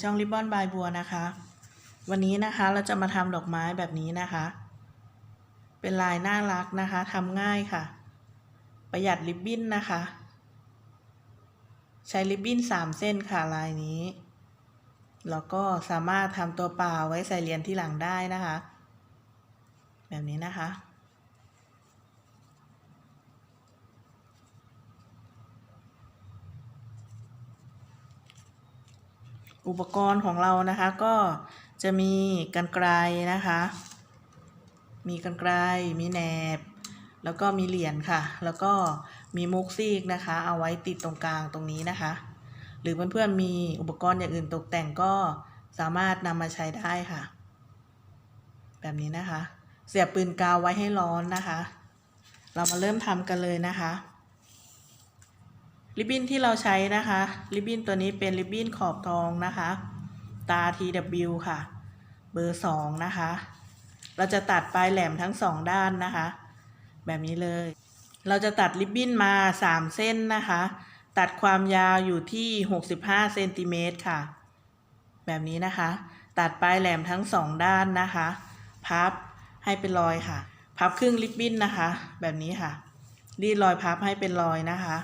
ช่องริบบอนบายบัวนะคะ วันนี้นะคะเราจะมาทำดอกไม้แบบนี้นะคะ เป็นลายน่ารักนะคะทำง่ายค่ะ ประหยัดริบบิ้นนะคะ ใช้ริบบิ้นสามเส้นค่ะลายนี้ แล้วก็สามารถทำตัวปล่าไว้ใส่เหรียญที่หลังได้นะคะ แบบนี้นะคะ อุปกรณ์ของเรานะคะ ก็จะมีกันไกลนะคะ มีกันไกลมีแหนบ แล้วก็มีเหรียญค่ะ แล้วก็มีมุกซีกนะคะ เอาไว้ติดตรงกลางตรงนี้นะคะ หรือเพื่อนๆมีอุปกรณ์อย่างอื่นตกแต่งก็สามารถนำมาใช้ได้ค่ะ แบบนี้นะคะ เสียบปืนกาวไว้ให้ร้อนนะคะ เรามาเริ่มทำกันเลยนะคะ ริบบิ้นที่เราใช้นะคะ ริบบิ้นตัวนี้เป็นริบบิ้นขอบทองนะคะ ตา TW ค่ะ เบอร์สองนะคะ เราจะตัดปลายแหลมทั้งสองด้านนะคะ แบบนี้เลย เราจะตัดริบบิ้นมาสามเส้นนะคะ ตัดความยาวอยู่ที่หกสิบห้าเซนติเมตรค่ะ แบบนี้นะคะ ตัดปลายแหลมทั้งสองด้านนะคะ พับให้เป็นรอยค่ะ พับครึ่งริบบิ้นนะคะ แบบนี้ค่ะ รีดรอยพับให้เป็นรอยนะคะ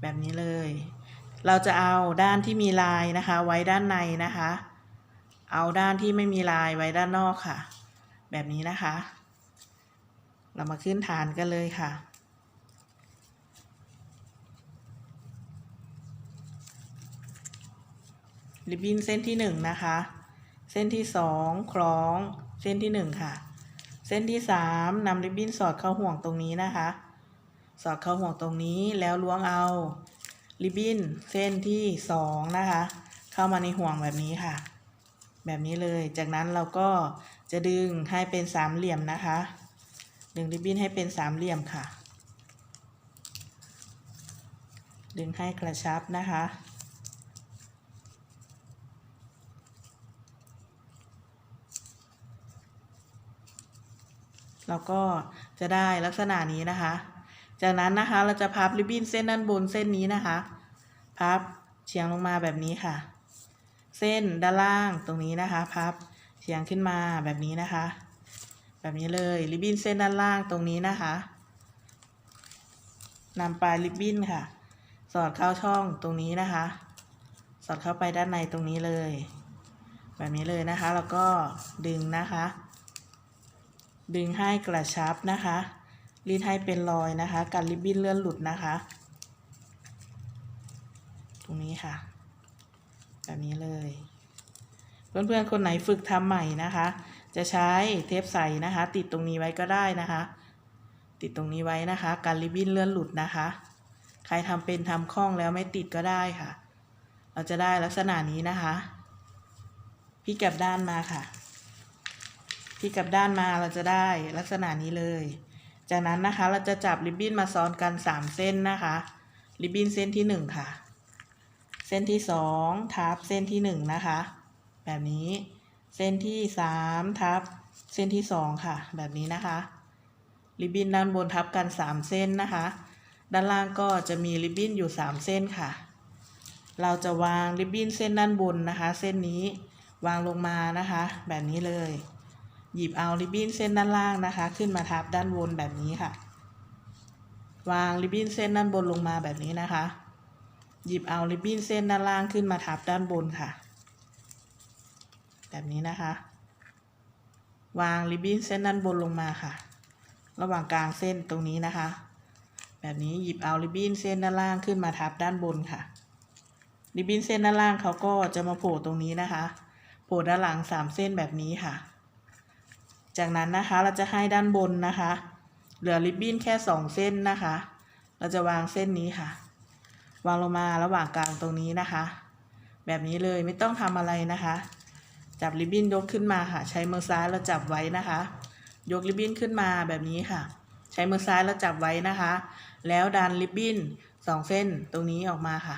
แบบนี้เลย เราจะเอาด้านที่มีลายนะคะ ไว้ด้านในนะคะ เอาด้านที่ไม่มีลายไว้ด้านนอกค่ะ แบบนี้นะคะ เรามาขึ้นฐานกันเลยค่ะ ริบบิ้นเส้นที่หนึ่งนะคะ เส้นที่สองคล้อง เส้นที่หนึ่งค่ะ เส้นที่สามนำริบบิ้นสอดเข้าห่วงตรงนี้นะคะ สอดเข้าห่วงตรงนี้แล้วล้วงเอาริบบิ้นเส้นที่สองนะคะ เข้ามาในห่วงแบบนี้ค่ะ แบบนี้เลย จากนั้นเราก็จะดึงให้เป็นสามเหลี่ยมนะคะ ดึงริบบิ้นให้เป็นสามเหลี่ยมค่ะ ดึงให้กระชับนะคะเราก็จะได้ลักษณะนี้นะคะ จากนั้นนะคะเราจะพับริบบิ้นเส้นด้านบนเส้นนี้นะคะ พับเฉียงลงมาแบบนี้ค่ะ เส้นด้านล่างตรงนี้นะคะ พับเฉียงขึ้นมาแบบนี้นะคะ แบบนี้เลยริบบิ้นเส้นด้านล่างตรงนี้นะคะนำปลายริบบิ้นค่ะ สอดเข้าช่องตรงนี้นะคะ สอดเข้าไปด้านในตรงนี้เลย แบบนี้เลยนะคะ แล้วก็ดึงนะคะ ดึงให้กระชับนะคะ รีดให้เป็นรอยนะคะ กันริบบิ้นเลื่อนหลุดนะคะ ตรงนี้ค่ะ แบบนี้เลย เพื่อนๆ คนไหนฝึกทำใหม่นะคะ จะใช้เทปใสนะคะ ติดตรงนี้ไว้ก็ได้นะคะ ติดตรงนี้ไว้นะคะ กันริบบิ้นเลื่อนหลุดนะคะ ใครทำเป็นทำคล่องแล้วไม่ติดก็ได้ค่ะ เราจะได้ลักษณะนี้นะคะพี่กลับด้านมาค่ะที่กลับด้านมาเราจะได้ลักษณะนี้เลย จากนั้นนะคะเราจะจับริบบิ้นมาซ้อนกันสามเส้นนะคะ ริบบิ้นเส้นที่หนึ่งค่ะ เส้นที่สองทับเส้นที่หนึ่งนะคะ แบบนี้ เส้นที่สามทับเส้นที่สองค่ะ แบบนี้นะคะ ริบบิ้นด้านบนทับกันสามเส้นนะคะ ด้านล่างก็จะมีริบบิ้นอยู่สามเส้นค่ะ เราจะวางริบบิ้นเส้นด้านบนนะคะ เส้นนี้วางลงมานะคะ แบบนี้เลย หยิบเอาริบบิ้นเส้นด้านล่างนะคะ ขึ้นมาทับด้านบนแบบนี้ค่ะ วางริบบิ้นเส้นด้านบนลงมาแบบนี้นะคะ หยิบเอาริบบิ้นเส้นด้านล่างขึ้นมาทับด้านบนค่ะ แบบนี้นะคะ วางริบบิ้นเส้นด้านบนลงมาค่ะ ระหว่างกลางเส้นตรงนี้นะคะ แบบนี้หยิบเอาริบบิ้นเส้นด้านล่างขึ้นมาทับด้านบนค่ะ ริบบิ้นเส้นด้านล่างเขาก็จะมาโผล่ตรงนี้นะคะ โผล่ด้านหลังสามเส้นแบบนี้ค่ะ จากนั้นนะคะเราจะให้ด้านบนนะคะ เหลือริบบิ้นแค่สองเส้นนะคะ เราจะวางเส้นนี้ค่ะ วางลงมาระหว่างกลางตรงนี้นะคะ แบบนี้เลยไม่ต้องทำอะไรนะคะ จับริบบิ้นยกขึ้นมาค่ะ ใช้มือซ้ายเราจับไว้นะคะ ยกริบบิ้นขึ้นมาแบบนี้ค่ะ ใช้มือซ้ายเราจับไว้นะคะ แล้วดันริบบิ้นสองเส้นตรงนี้ออกมาค่ะ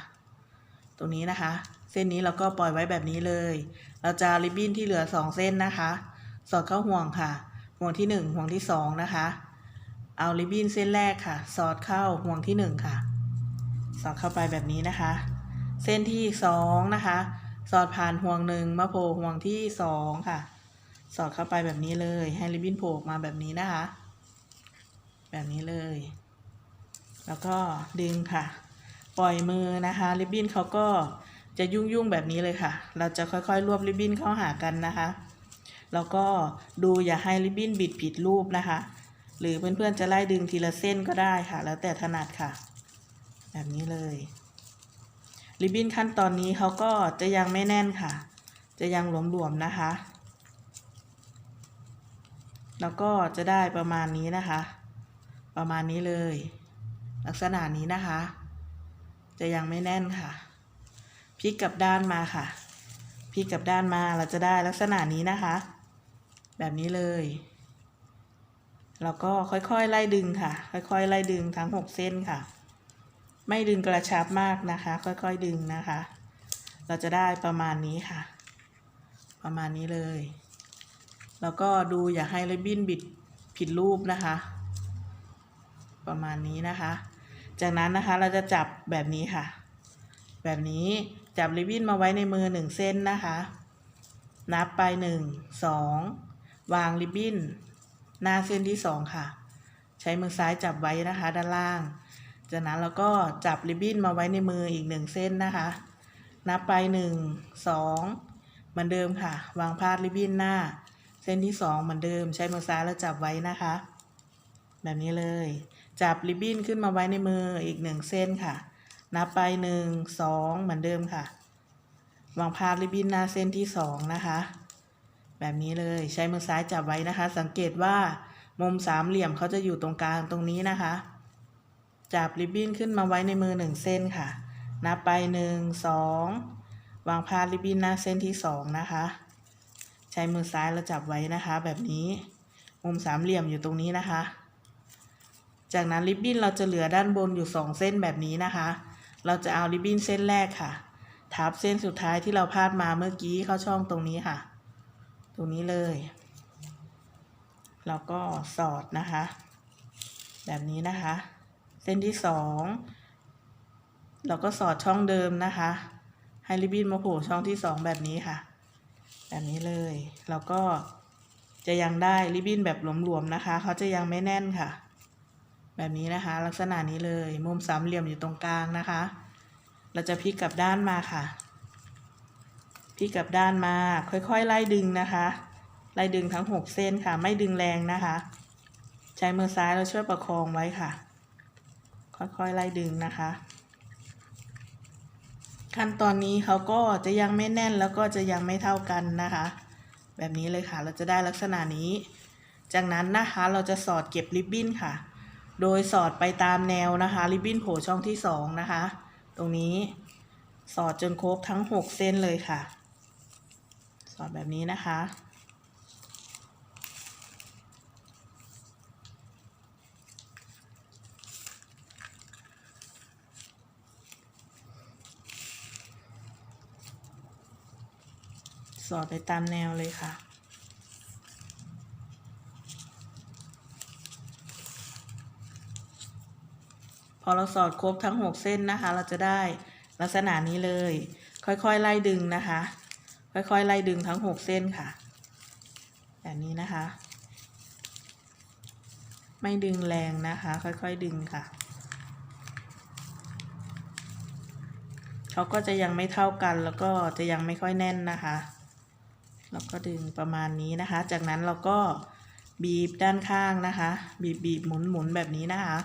ตรงนี้นะคะ เส้นนี้เราก็ปล่อยไว้แบบนี้เลย เราจะริบบิ้นที่เหลือสองเส้นนะคะ สอดเข้าห่วงค่ะ ห่วงที่หนึ่งห่วงที่สองนะคะ เอาริบบิ้นเส้นแรกค่ะ สอดเข้าห่วงที่หนึ่งค่ะ สอดเข้าไปแบบนี้นะคะ เส้นที่สองนะคะ สอดผ่านห่วงหนึ่งมาโผล่ห่วงที่สองค่ะ สอดเข้าไปแบบนี้เลยให้ริบบิ้นโผล่มาแบบนี้นะคะ แบบนี้เลย แล้วก็ดึงค่ะ ปล่อยมือนะคะริบบิ้นเขาก็จะยุ่งๆแบบนี้เลยค่ะ เราจะค่อยๆ รวบริบบิ้นเข้าหากันนะคะ แล้วก็ดูอย่าให้ริบบิ้นบิดผิดรูปนะคะ หรือเพื่อนๆจะไล่ดึงทีละเส้นก็ได้ค่ะ แล้วแต่ถนัดค่ะ แบบนี้เลยริบบิ้นขั้นตอนนี้เขาก็จะยังไม่แน่นค่ะ จะยังหลวมๆนะคะ แล้วก็จะได้ประมาณนี้นะคะ ประมาณนี้เลย ลักษณะนี้นะคะ จะยังไม่แน่นค่ะพลิกกลับด้านมาค่ะพลิกกลับด้านมาเราจะได้ลักษณะนี้นะคะ แบบนี้เลย แล้วก็ค่อยๆไล่ดึงค่ะ ค่อยๆไล่ดึงทั้งหกเส้นค่ะ ไม่ดึงกระชับมากนะคะ ค่อยๆดึงนะคะ เราจะได้ประมาณนี้ค่ะ ประมาณนี้เลย แล้วก็ดูอย่าให้ริบบิ้นบิดผิดรูปนะคะ ประมาณนี้นะคะ จากนั้นนะคะเราจะจับแบบนี้ค่ะ แบบนี้จับริบบิ้นมาไว้ในมือหนึ่งเส้นนะคะ นับไปหนึ่งสอง วางริบบิ้น หน้าเส้นที่สองค่ะ ใช้มือซ้ายจับไว้นะคะ ด้านล่าง จากนั้นเราก็จับริบบิ้นมาไว้ในมืออีกหนึ่งเส้นนะคะ นับไปหนึ่งสองเหมือนเดิมค่ะ วางพาดริบบิ้นหน้า เส้นที่สองเหมือนเดิม ใช้มือซ้ายแล้วจับไว้นะคะ แบบนี้เลย จับริบบิ้นขึ้นมาไว้ในมืออีกหนึ่งเส้นค่ะ นับไปหนึ่งสองเหมือนเดิมค่ะ วางพาดริบบิ้นหน้าเส้นที่สองนะคะ แบบนี้เลยใช้มือซ้ายจับไว้นะคะ สังเกตว่ามุมสามเหลี่ยมเขาจะอยู่ตรงกลางตรงนี้นะคะ จับริบบิ้นขึ้นมาไว้ในมือหนึ่งเส้นค่ะ นับไปหนึ่งสองวางพาดริบบิ้นหน้าเส้นที่สองนะคะ ใช้มือซ้ายเราจับไว้นะคะ แบบนี้มุมสามเหลี่ยมอยู่ตรงนี้นะคะ จากนั้นริบบิ้นเราจะเหลือด้านบนอยู่สองเส้นแบบนี้นะคะ เราจะเอาริบบิ้นเส้นแรกค่ะ ทับเส้นสุดท้ายที่เราพาดมาเมื่อกี้เข้าช่องตรงนี้ค่ะ ตรงนี้เลย แล้วก็สอดนะคะ แบบนี้นะคะ เส้นที่สองเราก็สอดช่องเดิมนะคะ ให้ริบบิ้นมาโผล่ช่องที่สองแบบนี้ค่ะ แบบนี้เลย แล้วก็จะยังได้ริบบิ้นแบบหลวมๆนะคะ เขาจะยังไม่แน่นค่ะ แบบนี้นะคะ ลักษณะนี้เลย มุมสามเหลี่ยมอยู่ตรงกลางนะคะ เราจะพลิกกลับด้านมาค่ะ พลิกกลับด้านมาค่อยๆ ไล่ดึงนะคะ ไล่ดึงทั้งหกเส้นค่ะ ไม่ดึงแรงนะคะ ใช้มือซ้ายเราช่วยประคองไว้ค่ะ ค่อยๆ ไล่ดึงนะคะ ขั้นตอนนี้เขาก็จะยังไม่แน่นแล้วก็จะยังไม่เท่ากันนะคะ แบบนี้เลยค่ะเราจะได้ลักษณะนี้ จากนั้นนะคะเราจะสอดเก็บริบบิ้นค่ะ โดยสอดไปตามแนวนะคะริบบิ้นโผล่ช่องที่สองนะคะ ตรงนี้สอดจนครบทั้งหกเส้นเลยค่ะ อดแบบนี้นะคะ สอดไปตามแนวเลยค่ะพอเราสอดครบทั้งหกเส้นนะคะ เราจะได้ลักษณะนี้เลย ค่อยๆ ไล่ดึงนะคะ ค่อยๆ ไล่ดึงทั้งหกเส้นค่ะ แบบนี้นะคะ ไม่ดึงแรงนะคะ ค่อยๆ ดึงค่ะ เขาก็จะยังไม่เท่ากันแล้วก็จะยังไม่ค่อยแน่นนะคะ แล้วก็ดึงประมาณนี้นะคะ จากนั้นเราก็บีบด้านข้างนะคะ บีบบีบหมุนหมุนแบบนี้นะคะ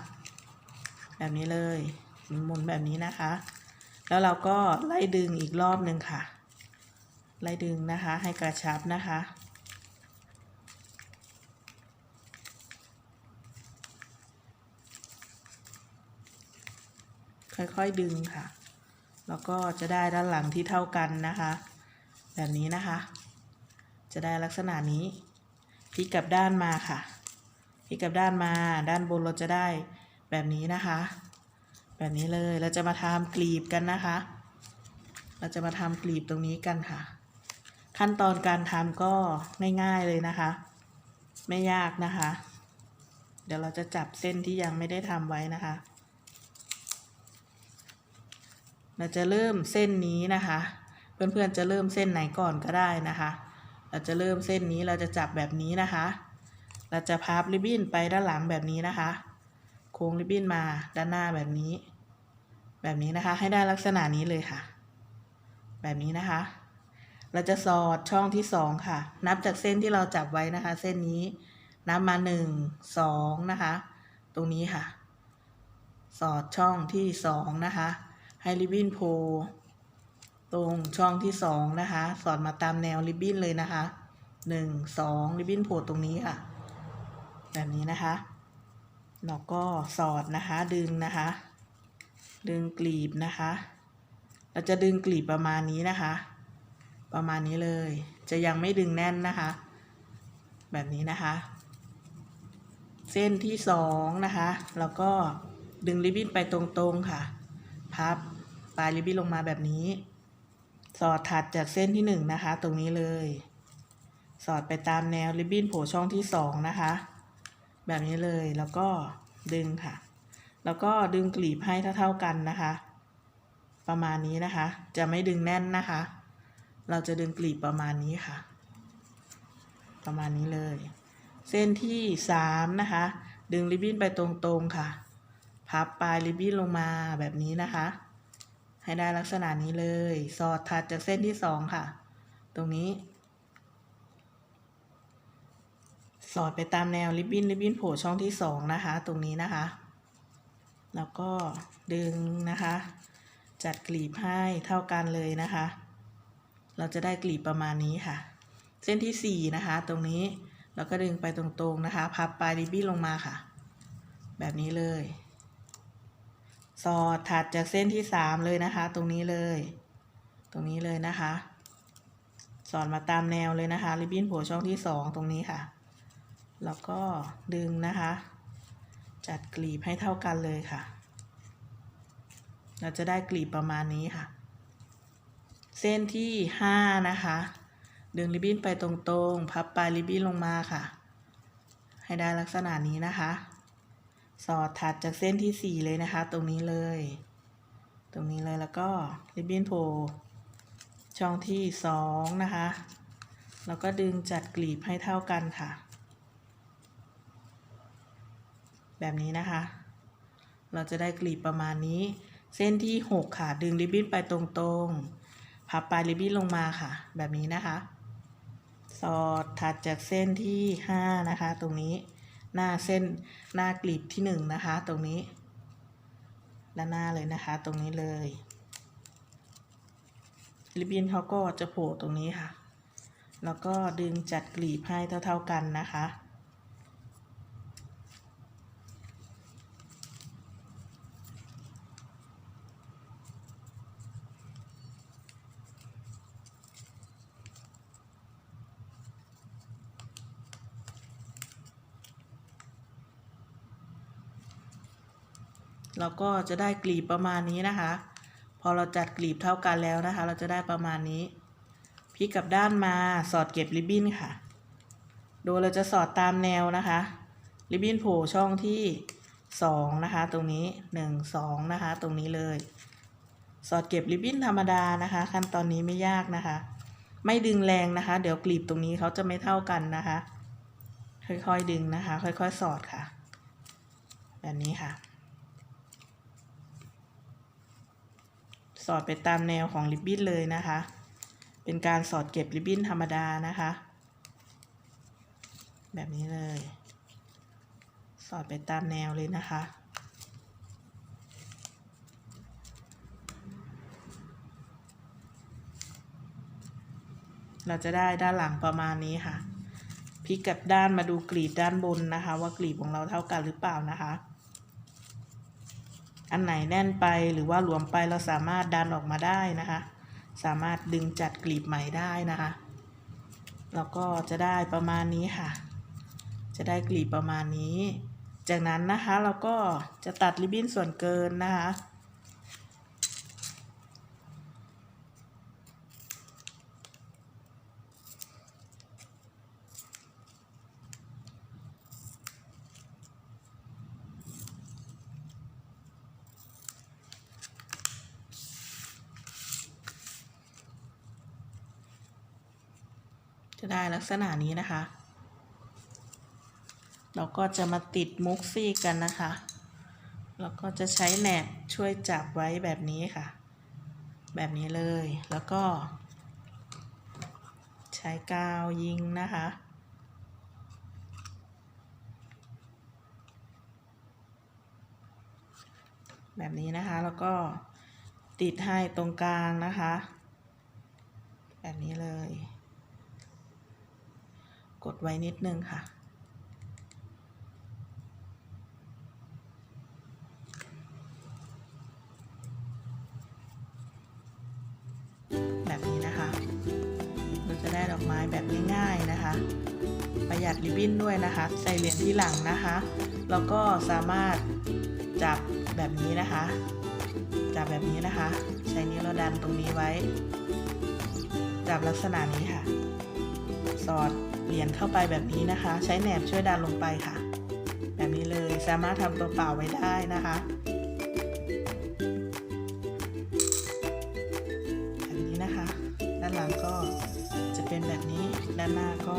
แบบนี้เลยหมุนหมุนแบบนี้นะคะ แล้วเราก็ไล่ดึงอีกรอบหนึ่งค่ะ ไล่ดึงนะคะ ให้กระชับนะคะ ค่อยๆดึงค่ะ แล้วก็จะได้ด้านหลังที่เท่ากันนะคะ แบบนี้นะคะ จะได้ลักษณะนี้พลิกกลับด้านมาค่ะพลิกกลับด้านมา ด้านบนเราจะได้แบบนี้นะคะ แบบนี้เลยเราจะมาทำกลีบกันนะคะ เราจะมาทำกลีบตรงนี้กันค่ะ ขั้นตอนการทำก็ง่ายๆเลยนะคะ ไม่ยากนะคะ เดี๋ยวเราจะจับเส้นที่ยังไม่ได้ทำไว้นะคะ เราจะเริ่มเส้นนี้นะคะ เพื่อนๆจะเริ่มเส้นไหนก่อนก็ได้นะคะ เราจะเริ่มเส้นนี้เราจะจับแบบนี้นะคะ เราจะพับริบบิ้นไปด้านหลังแบบนี้นะคะ โค้งริบบิ้นมาด้านหน้าแบบนี้ แบบนี้นะคะให้ได้ลักษณะนี้เลยค่ะ แบบนี้นะคะ เราจะสอดช่องที่สองค่ะ นับจากเส้นที่เราจับไว้นะคะ เส้นนี้นับมาหนึ่งสองนะคะ ตรงนี้ค่ะ สอดช่องที่สองนะคะ ให้ริบบิ้นโผล่ตรงช่องที่สองนะคะ สอดมาตามแนวริบบิ้นเลยนะคะหนึ่งสองริบบิ้นโผล่ตรงนี้ค่ะ แบบนี้นะคะแล้วก็สอดนะคะดึงนะคะ ดึงกลีบนะคะ เราจะดึงกลีบประมาณนี้นะคะ ประมาณนี้เลย จะยังไม่ดึงแน่นนะคะ แบบนี้นะคะ เส้นที่สองนะคะ แล้วก็ดึงริบบิ้นไปตรงๆค่ะ พับปลายริบบิ้นลงมาแบบนี้ สอดถัดจากเส้นที่หนึ่งนะคะ ตรงนี้เลย สอดไปตามแนวริบบิ้นโผล่ช่องที่สองนะคะ แบบนี้เลย แล้วก็ดึงค่ะ แล้วก็ดึงกลีบให้เท่าๆกันนะคะ ประมาณนี้นะคะ จะไม่ดึงแน่นนะคะ เราจะดึงกลีบประมาณนี้ค่ะ ประมาณนี้เลย เส้นที่สามนะคะ ดึงริบบิ้นไปตรงๆค่ะ พับปลายริบบิ้นลงมาแบบนี้นะคะ ให้ได้ลักษณะนี้เลย สอดถัดจากเส้นที่สองค่ะ ตรงนี้ สอดไปตามแนวริบบิ้นริบบิ้นโผล่ช่องที่สองนะคะ ตรงนี้นะคะ แล้วก็ดึงนะคะ จัดกลีบให้เท่ากันเลยนะคะ เราจะได้กลีบประมาณนี้ค่ะ เส้นที่สี่นะคะ ตรงนี้เราก็ดึงไปตรงๆนะคะ พับปลายริบบิ้นลงมาค่ะ แบบนี้เลย สอดถัดจากเส้นที่สามเลยนะคะ ตรงนี้เลย ตรงนี้เลยนะคะ สอดมาตามแนวเลยนะคะ ริบบิ้นโผล่ช่องที่สองตรงนี้ค่ะ แล้วก็ดึงนะคะ จัดกลีบให้เท่ากันเลยค่ะ เราจะได้กลีบประมาณนี้ค่ะ เส้นที่ห้านะคะ ดึงริบบิ้นไปตรงๆ พับปลายริบบิ้นลงมาค่ะ ให้ได้ลักษณะนี้นะคะ สอดถัดจากเส้นที่สี่เลยนะคะ ตรงนี้เลย ตรงนี้เลยแล้วก็ริบบิ้นโผล่ช่องที่สองนะคะ แล้วก็ดึงจัดกลีบให้เท่ากันค่ะ แบบนี้นะคะ เราจะได้กลีบประมาณนี้ เส้นที่หกค่ะ ดึงริบบิ้นไปตรงๆ พับปลายริบบิ้นลงมาค่ะ แบบนี้นะคะ สอดถัดจากเส้นที่ห้านะคะ ตรงนี้หน้าเส้นหน้ากลีบที่หนึ่งนะคะ ตรงนี้ด้านหน้าเลยนะคะ ตรงนี้เลยริบบิ้นเขาก็จะโผล่ตรงนี้ค่ะ แล้วก็ดึงจัดกลีบให้เท่า ๆกันนะคะ เราก็จะได้กลีบประมาณนี้นะคะ พอเราจัดกลีบเท่ากันแล้วนะคะ เราจะได้ประมาณนี้พลิกกลับด้านมาสอดเก็บริบบิ้นค่ะ โดยเราจะสอดตามแนวนะคะ ริบบิ้นโผล่ช่องที่สองนะคะ ตรงนี้หนึ่งสองนะคะ ตรงนี้เลย สอดเก็บริบบิ้นธรรมดานะคะ ขั้นตอนนี้ไม่ยากนะคะ ไม่ดึงแรงนะคะ เดี๋ยวกลีบตรงนี้เขาจะไม่เท่ากันนะคะ ค่อยๆดึงนะคะ ค่อยๆ สอดค่ะ แบบนี้ค่ะ สอดไปตามแนวของริบบิ้นเลยนะคะ เป็นการสอดเก็บริบบิ้นธรรมดานะคะ แบบนี้เลย สอดไปตามแนวเลยนะคะเราจะได้ด้านหลังประมาณนี้ค่ะพลิกกลับด้านมาดูกลีบด้านบนนะคะ ว่ากลีบของเราเท่ากันหรือเปล่านะคะ อันไหนแน่นไปหรือว่าหลวมไปเราสามารถดันออกมาได้นะคะ สามารถดึงจัดกลีบใหม่ได้นะคะแล้วก็จะได้ประมาณนี้ค่ะ จะได้กลีบประมาณนี้ จากนั้นนะคะเราก็จะตัดริบบิ้นส่วนเกินนะคะ จะได้ลักษณะนี้นะคะ เราก็จะมาติดมุกซี่กันนะคะ แล้วก็จะใช้แหนบช่วยจับไว้แบบนี้ค่ะ แบบนี้เลย แล้วก็ ใช้กาวยิงนะคะแบบนี้นะคะแล้วก็ติดให้ตรงกลางนะคะ แบบนี้เลย กดไว้นิดนึงค่ะ แบบนี้นะคะ เราจะได้ดอกไม้แบบง่ายๆนะคะ ประหยัดริบบิ้นด้วยนะคะ ใส่เหรียญที่หลังนะคะ แล้วก็สามารถจับแบบนี้นะคะ จับแบบนี้นะคะ ใช้นิ้วเราดันตรงนี้ไว้ จับลักษณะนี้ค่ะ สอด เหรียญเข้าไปแบบนี้นะคะ ใช้แหนบช่วยดันลงไปค่ะ แบบนี้เลยสามารถทำตัวเปล่าไว้ได้นะคะแบบนี้นะคะ ด้านหลังก็จะเป็นแบบนี้ด้านหน้าก็